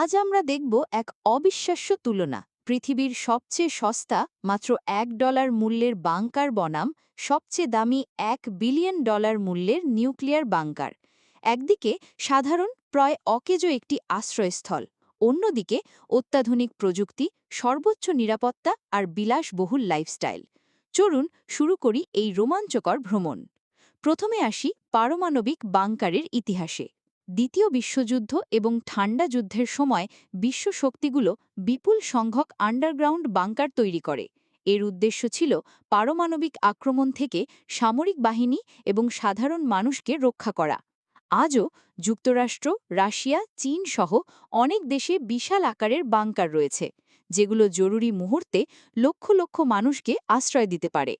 আজ আমরা দেখব এক অবিশ্বাস্য তুলনা। পৃথিবীর সবচেয়ে সস্তা, মাত্র এক ডলার মূল্যের বাংকার বনাম, সবচেয়ে দামি এক বিলিয়ন ডলার মূল্যের নিউক্লিয়ার বাংকার। একদিকে সাধারণ, প্রায় অকেজো একটি আশ্রয়স্থল, অন্যদিকে অত্যাধুনিক প্রযুক্তি, সর্বোচ্চ নিরাপত্তা আর বিলাসবহুল লাইফস্টাইল। চলুন শুরু করি এই রোমাঞ্চকর ভ্রমণ। প্রথমে আসি পারমাণবিক বাংকারের ইতিহাসে। দ্বিতীয় বিশ্বযুদ্ধ এবং ঠান্ডা যুদ্ধের সময় বিশ্ব শক্তিগুলো বিপুল সংখ্যক আন্ডারগ্রাউন্ড বাংকার তৈরি করে। এর উদ্দেশ্য ছিল পারমাণবিক আক্রমণ থেকে সামরিক বাহিনী এবং সাধারণ মানুষকে রক্ষা করা। আজও যুক্তরাষ্ট্র, রাশিয়া, চীন সহ অনেক দেশে বিশাল আকারের বাংকার রয়েছে, যেগুলো জরুরি মুহূর্তে লক্ষ লক্ষ মানুষকে আশ্রয় দিতে পারে।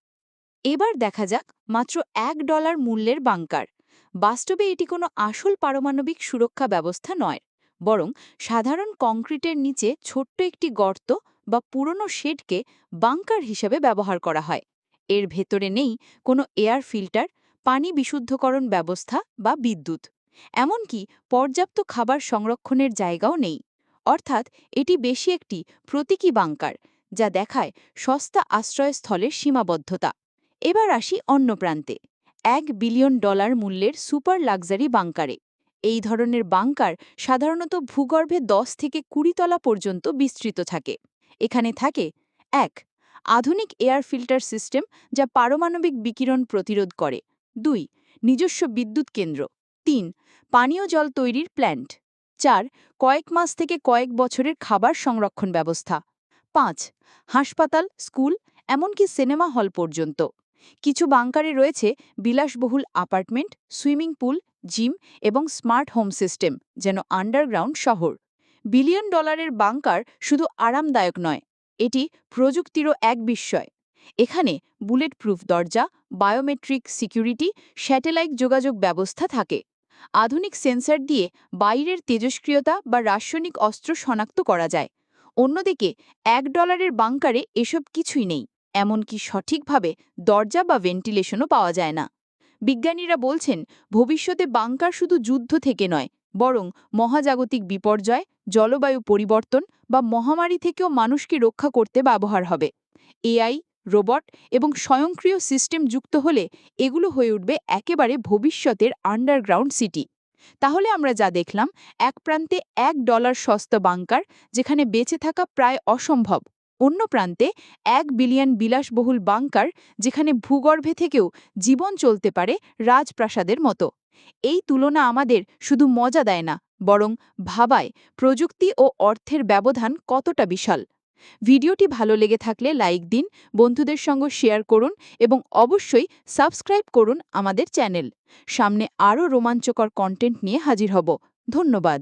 এবার দেখা যাক মাত্র এক ডলার মূল্যের বাংকার বাস্তবে এটি কোনো আসল পারমাণবিক সুরক্ষা ব্যবস্থা নয়, বরং সাধারণ কংক্রিটের নিচে ছোট্ট একটি গর্ত বা পুরনো শেডকে বাংকার হিসেবে ব্যবহার করা হয়। এর ভেতরে নেই কোনো এয়ার ফিল্টার, পানি বিশুদ্ধকরণ ব্যবস্থা বা বিদ্যুৎ। এমনকি পর্যাপ্ত খাবার সংরক্ষণের জায়গাও নেই। অর্থাৎ এটি বেশি একটি প্রতীকী বাংকার, যা দেখায় সস্তা আশ্রয়স্থলের সীমাবদ্ধতা। এবার আসি অন্য প্রান্তে। এক বিলিয়ন ডলার মূল্যের সুপার লাক্সারি বাংকারে। এই ধরনের বাংকার সাধারণত ভূগর্ভে দশ থেকে কুড়ি তলা পর্যন্ত বিস্তৃত থাকে। এখানে থাকে, এক, আধুনিক এয়ার ফিল্টার সিস্টেম যা পারমাণবিক বিকিরণ প্রতিরোধ করে। দুই, নিজস্ব বিদ্যুৎ কেন্দ্র। তিন, পানীয় জল তৈরির প্ল্যান্ট। চার, কয়েক মাস থেকে কয়েক বছরের খাবার সংরক্ষণ ব্যবস্থা। পাঁচ, হাসপাতাল, স্কুল, এমনকি সিনেমা হল পর্যন্ত। কিছু বাংকারে রয়েছে বিলাসবহুল অ্যাপার্টমেন্ট, সুইমিং পুল, জিম এবং স্মার্ট হোম সিস্টেম, যেন আন্ডারগ্রাউন্ড শহর। বিলিয়ন ডলারের বাংকার শুধু আরামদায়ক নয়, এটি প্রযুক্তিরও এক বিস্ময়। এখানে বুলেট প্রুফ দরজা, বায়োমেট্রিক সিকিউরিটি, স্যাটেলাইট যোগাযোগ ব্যবস্থা থাকে। আধুনিক সেন্সর দিয়ে বাইরের তেজস্ক্রিয়তা বা রাসায়নিক অস্ত্র শনাক্ত করা যায়। অন্যদিকে, এক ডলারের বাংকারে এসব কিছুই নেই। এমনকি সঠিকভাবে দরজা বা ভেন্টিলেশনও পাওয়া যায় না। বিজ্ঞানীরা বলছেন, ভবিষ্যতে বাংকার শুধু যুদ্ধ থেকে নয়, বরং মহাজাগতিক বিপর্যয়, জলবায়ু পরিবর্তন বা মহামারী থেকেও মানুষকে রক্ষা করতে ব্যবহার হবে। এআই, রোবট এবং স্বয়ংক্রিয় সিস্টেম যুক্ত হলে এগুলো হয়ে উঠবে একেবারে ভবিষ্যতের আন্ডারগ্রাউন্ড সিটি। তাহলে আমরা যা দেখলাম, এক প্রান্তে এক ডলার সস্তা বাংকার, যেখানে বেঁচে থাকা প্রায় অসম্ভব। অন্য প্রান্তে এক বিলিয়ন বিলাসবহুল বাংকার যেখানে ভূগর্ভে থেকেও জীবন চলতে পারে রাজপ্রাসাদের মতো। এই তুলনা আমাদের শুধু মজা দেয় না, বরং ভাবায় প্রযুক্তি ও অর্থের ব্যবধান কতটা বিশাল। ভিডিওটি ভালো লেগে থাকলে লাইক দিন, বন্ধুদের সঙ্গে শেয়ার করুন এবং অবশ্যই সাবস্ক্রাইব করুন আমাদের চ্যানেল। সামনে আরও রোমাঞ্চকর কন্টেন্ট নিয়ে হাজির হব। ধন্যবাদ।